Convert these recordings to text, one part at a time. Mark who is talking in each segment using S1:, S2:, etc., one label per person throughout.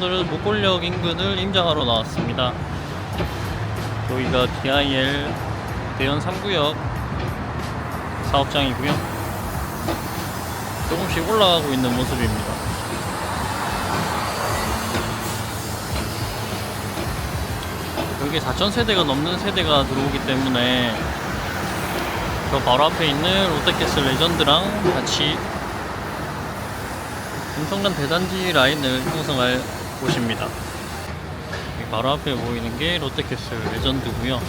S1: 오늘은 목골역 인근을 임장하러 나왔습니다. 여기가 DIL 대연 3구역 사업장이고요. 조금씩 올라가고 있는 모습입니다. 여기 4,000세대가 넘는 세대가 들어오기 때문에 저 바로 앞에 있는 롯데캐슬 레전드랑 같이 엄청난 대단지 라인을 형성할 곳입니다. 바로 앞에 보이는 게 롯데캐슬 레전드고요.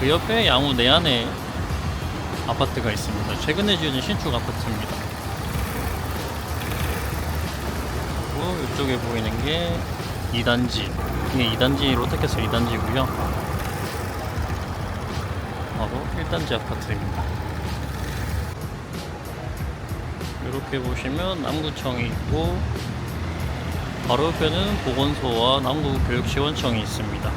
S1: 그 옆에 양우 내안에 아파트가 있습니다. 최근에 지어진 신축 아파트입니다. 그리고 이쪽에 보이는 게 2단지. 이게 2단지 롯데캐슬 2단지고요. 바로 1단지 아파트입니다. 이렇게 보시면 남구청이 있고 바로 옆에는 보건소와 남구교육지원청이 있습니다.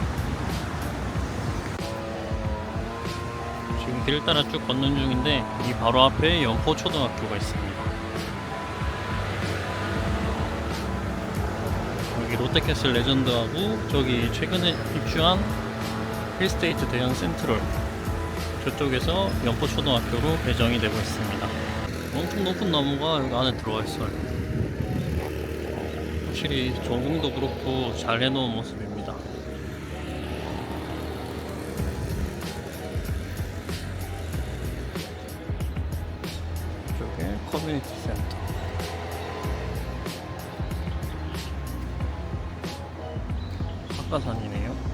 S1: 지금 길 따라 쭉 걷는 중인데 이 바로 앞에 연포초등학교가 있습니다. 여기 롯데캐슬 레전드하고 저기 최근에 입주한 힐스테이트 대형 센트럴 저쪽에서 연포초등학교로 배정이 되고 있습니다. 엄청 높은 나무가 여기 안에 들어와 있어요. 확실히 조경도 그렇고 잘 해놓은 모습입니다. 이쪽에 커뮤니티 센터. 학가산이네요.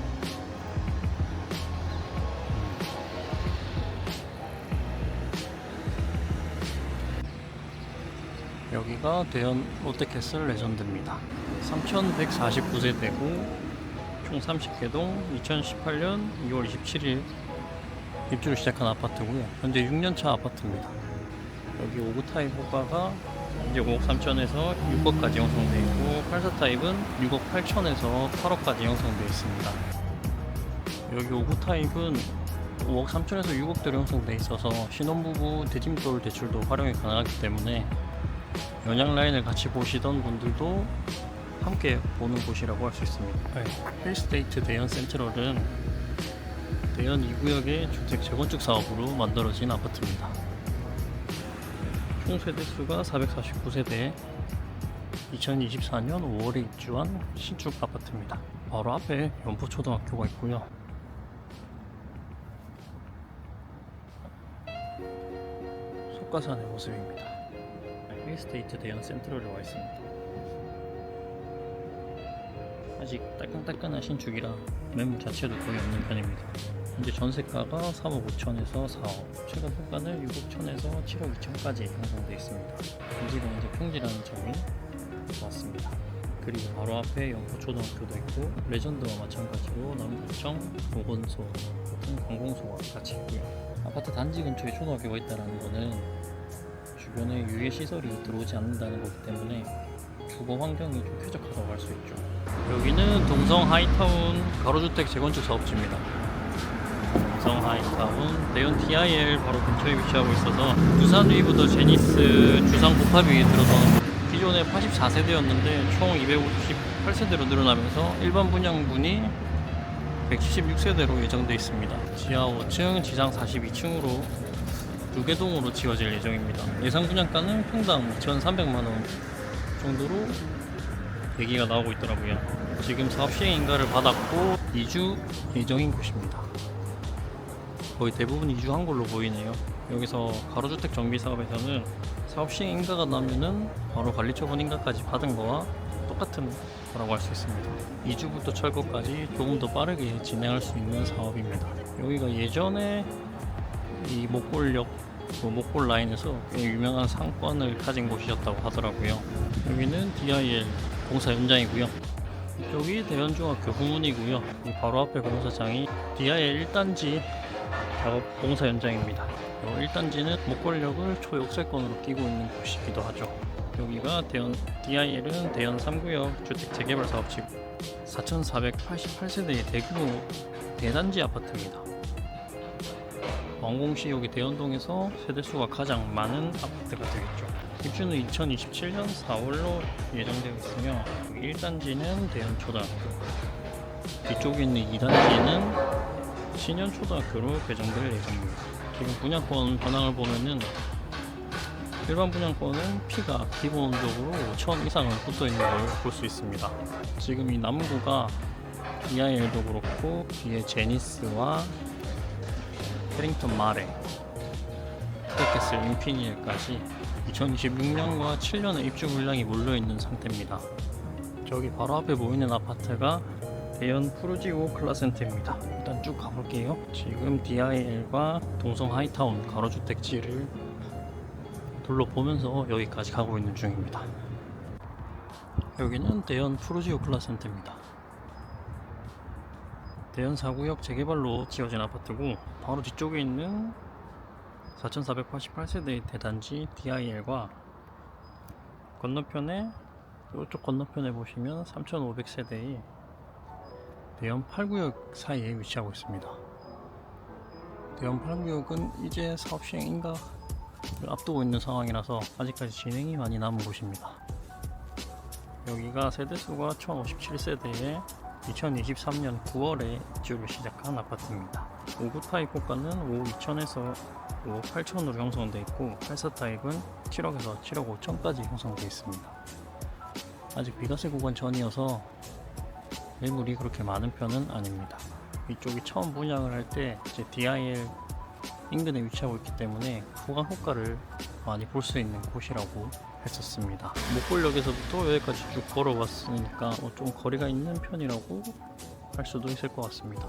S1: 여기가 대연 롯데캐슬 레전드입니다. 3,149세대고 총 30개동 2018년 2월 27일 입주를 시작한 아파트고요. 현재 6년차 아파트입니다. 여기 5구 타입 호가가 이제 5억 3천에서 6억까지 형성되어 있고 84 타입은 6억 8천에서 8억까지 형성되어 있습니다. 여기 5구 타입은 5억 3천에서 6억대로 형성되어 있어서 신혼부부 대짐돌 대출도 활용이 가능하기 때문에 연양 라인을 같이 보시던 분들도 함께 보는 곳이라고 할 수 있습니다. 네. 힐스테이트 대연 센트럴은 대연 2구역의 주택 재건축 사업으로 만들어진 아파트입니다. 총 세대수가 449세대 2024년 5월에 입주한 신축 아파트입니다. 바로 앞에 연포초등학교가 있고요. 속가산의 모습입니다. 힐스테이트 대연 센트럴에 와 있습니다. 아직 따끈따끈한 신축이라 매물 자체도 거의 없는 편입니다. 현재 전세가가 3억 5천에서 4억, 최근 평가는 6억 1천에서 7억 2천까지 형성되어 있습니다. 인지가 이제 평지라는 점이 좋았습니다. 그리고 바로 앞에 영포초등학교도 있고 레전드와 마찬가지로 남구청, 보건소 같은 관공소가 같이 있고요. 아파트 단지 근처에 초등학교가 있다는 거는 주변에 유해 시설이 들어오지 않는다는 거기 때문에 주거 환경이 좀 쾌적하다고 할 수 있죠. 여기는 동성 하이타운 가로주택 재건축 사업지입니다. 동성 하이타운 대연 TIL 바로 근처에 위치하고 있어서 두산 위브더 제니스 주상 복합이 들어서 기존에 84세대였는데 총 258세대로 늘어나면서 일반 분양분이 176세대로 예정돼 있습니다. 지하 5층, 지상 42층으로 두개 동으로 지어질 예정입니다. 예상 분양가는 평당 2,300만 원 정도로 얘기가 나오고 있더라고요. 지금 사업 시행 인가를 받았고 이주 예정인 곳입니다. 거의 대부분 이주한 걸로 보이네요. 여기서 가로주택 정비 사업에서는 사업 시행 인가가 나면은 바로 관리처분 인가까지 받은 거와 똑같은 거라고 할 수 있습니다. 이주부터 철거까지 조금 더 빠르게 진행할 수 있는 사업입니다. 여기가 예전에 이 목골역 그 목골 라인에서 꽤 유명한 상권을 가진 곳이었다고 하더라고요. 여기는 DIL 공사 현장이고요. 이쪽이 대연중학교 후문이고요. 이 바로 앞에 공사장이 DIL 1단지 작업 공사 현장입니다. 요 1단지는 목골역을 초역세권으로 끼고 있는 곳이기도 하죠. 여기가 대연 DIL은 대연 3구역 주택 재개발 사업지 4,488세대의 대규모 대단지 아파트입니다. 왕공시 여기 대연동에서 세대수가 가장 많은 아파트가 되겠죠. 입주는 2027년 4월로 예정되어 있으며 1단지는 대연초등학교, 뒤쪽에 있는 2단지는 신현초등학교로 배정될 예정입니다. 지금 분양권 현황을 보면은 일반 분양권은 피가 기본적으로 5천 이상은 붙어 있는 걸 볼 수 있습니다. 지금 이 남구가 EIL도 그렇고 뒤에 제니스와 해링턴 마레, 크레캐슬 인피니엘까지 2026년과 7년의 입주 물량이 몰려 있는 상태입니다. 저기 바로 앞에 보이는 아파트가 대연 푸르지오 클라센트입니다. 일단 쭉 가볼게요. 지금 DIL과 동성 하이타운 가로주택지를 둘러보면서 여기까지 가고 있는 중입니다. 여기는 대연 푸르지오 클라센트입니다. 대연 4구역 재개발로 지어진 아파트고 바로 뒤쪽에 있는 4488세대의 대단지 DIL과 건너편에 이쪽 건너편에 보시면 3500세대의 대연 8구역 사이에 위치하고 있습니다. 대연 8구역은 이제 사업 시행 인가를 앞두고 있는 상황이라서 아직까지 진행이 많이 남은 곳입니다. 여기가 세대수가 1057세대에 2023년 9월에 입주를 시작한 아파트입니다. 5구 타입 호가는 5억 2천에서 5억 8천으로 형성되어 있고 84 타입은 7억에서 7억 5천까지 형성되어 있습니다. 아직 비과세 구간 전이어서 매물이 그렇게 많은 편은 아닙니다. 이쪽이 처음 분양을 할 때 이제 DIL 인근에 위치하고 있기 때문에 후간 호가를 많이 볼 수 있는 곳이라고 했었습니다. 목골역에서부터 여기까지 쭉 걸어왔으니까 뭐좀 거리가 있는 편이라고 할 수도 있을 것 같습니다.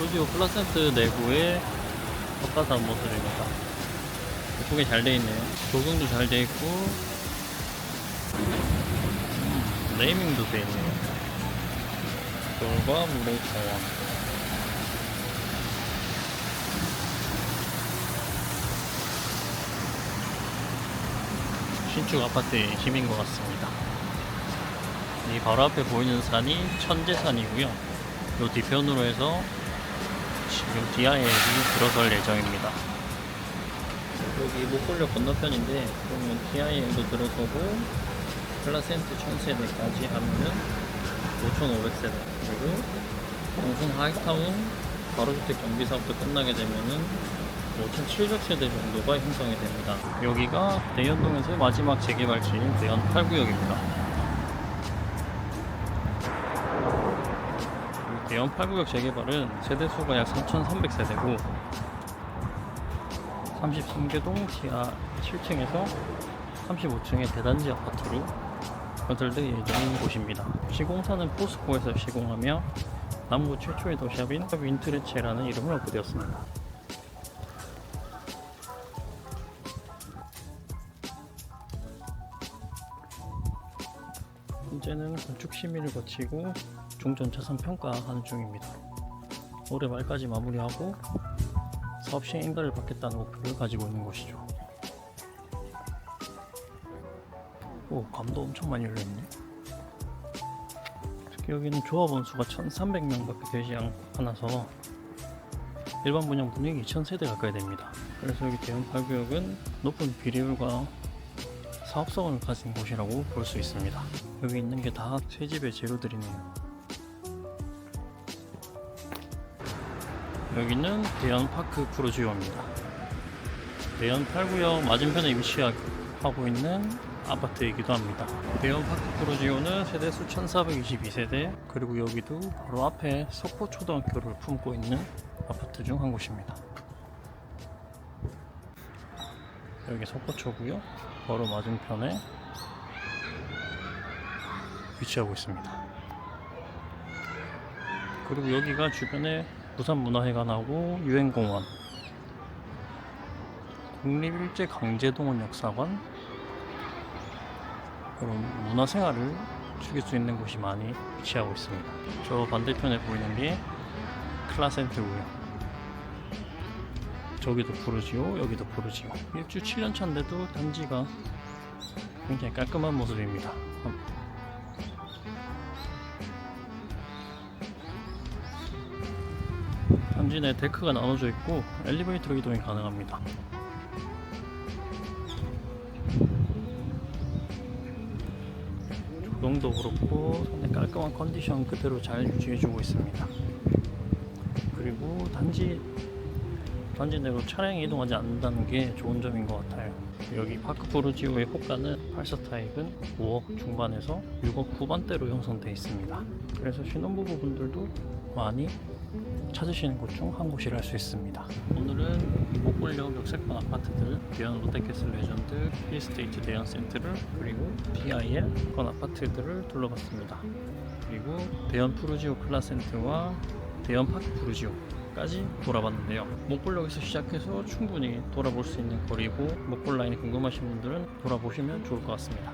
S1: 오디오 플라센트 내부의 겉바닥 모습입니다. 예쁘게 잘 되어 있네요. 조경도 잘 되어 있고 음, 네이밍도 되어 있네요. 돌과 물의 정원. 신축 아파트의 힘인 것 같습니다. 이 바로 앞에 보이는 산이 천재산이고요. 요 뒤편으로 해서 지금 DIL이 들어설 예정입니다. 여기 목골역 건너편인데 그러면 DIL도 들어서고 플라센트 1000세대까지 하면은 5500세대 그리고 동sun 하이타운 가로주택 정비 사업도 끝나게 되면은 5700세대 정도가 형성이 됩니다. 여기가 대연동에서의 마지막 재개발지인 대연 8구역입니다. 대연 8구역 재개발은 세대수가 약 3,300세대고 33개동 지하 7층에서 35층의 대단지 아파트로 건설될 예정인 곳입니다. 시공사는 포스코에서 시공하며 남부 최초의 도시합인 윈트레체라는 이름을 얻게 되었습니다. 현재는 건축 심의를 거치고 종전자산 평가하는 중입니다. 올해 말까지 마무리하고 사업 시행 인가를 받겠다는 목표를 가지고 있는 곳이죠. 오, 감도 엄청 많이 열려있네. 특히 여기는 조합원 수가 1,300명 밖에 되지 않- 않아서 일반 분양 분양이 2,000세대 가까이 됩니다. 그래서 여기 대형 8구역은 높은 비례율과 사업성을 가진 곳이라고 볼 수 있습니다. 여기 있는 게 다 새 집의 재료들이네요. 여기는 대연파크 프로지오입니다. 대연 8구역 맞은편에 위치하고 있는 아파트이기도 합니다. 대연파크 프로지오는 세대수 1422세대 그리고 여기도 바로 앞에 석포초등학교를 품고 있는 아파트 중 한 곳입니다. 여기 석포초고요. 바로 맞은편에 위치하고 있습니다. 그리고 여기가 주변에 부산문화회관하고 유행공원, 국립일제강제동원 역사관, 그런 문화생활을 즐길 수 있는 곳이 많이 위치하고 있습니다. 저 반대편에 보이는 게 클라센트고요. 저기도 푸르지오 여기도 푸르지오 일주 7년 차인데도 단지가 굉장히 깔끔한 모습입니다 단지 내 데크가 나눠져 있고 엘리베이터로 이동이 가능합니다 조경도 그렇고 상당히 깔끔한 컨디션 그대로 잘 유지해주고 있습니다 그리고 단지 단지 내로 차량이 이동하지 않는다는 게 좋은 점인 것 같아요. 여기 파크 포르지오의 호가는 8사 타입은 5억 중반에서 6억 후반대로 형성되어 있습니다. 그래서 신혼부부분들도 많이 찾으시는 곳 중 한 곳이라 할수 있습니다. 오늘은 목골역 역세권 아파트들, 대연 롯데캐슬 레전드, 힐스테이트 대연 센트를 그리고 PIL 건 아파트들을 둘러봤습니다. 그리고 대연 푸르지오 클라센트와 대연 파크 푸르지오 까지 돌아봤는데요. 목골역에서 시작해서 충분히 돌아볼 수 있는 거리고 목골 라인이 궁금하신 분들은 돌아보시면 좋을 것 같습니다.